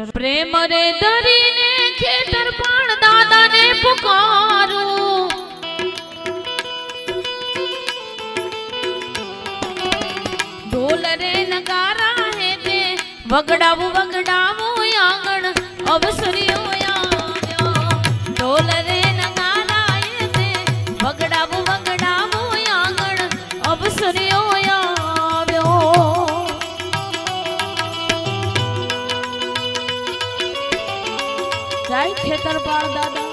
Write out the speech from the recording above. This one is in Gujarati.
શરૂ પ્રેમ રે ધરીને ખેતર પણ દાદાને પુકારું. ઢોલ રે નગારા હે તે, વગડાવું વગડાવું. જય ખેતરપાળ દાદા.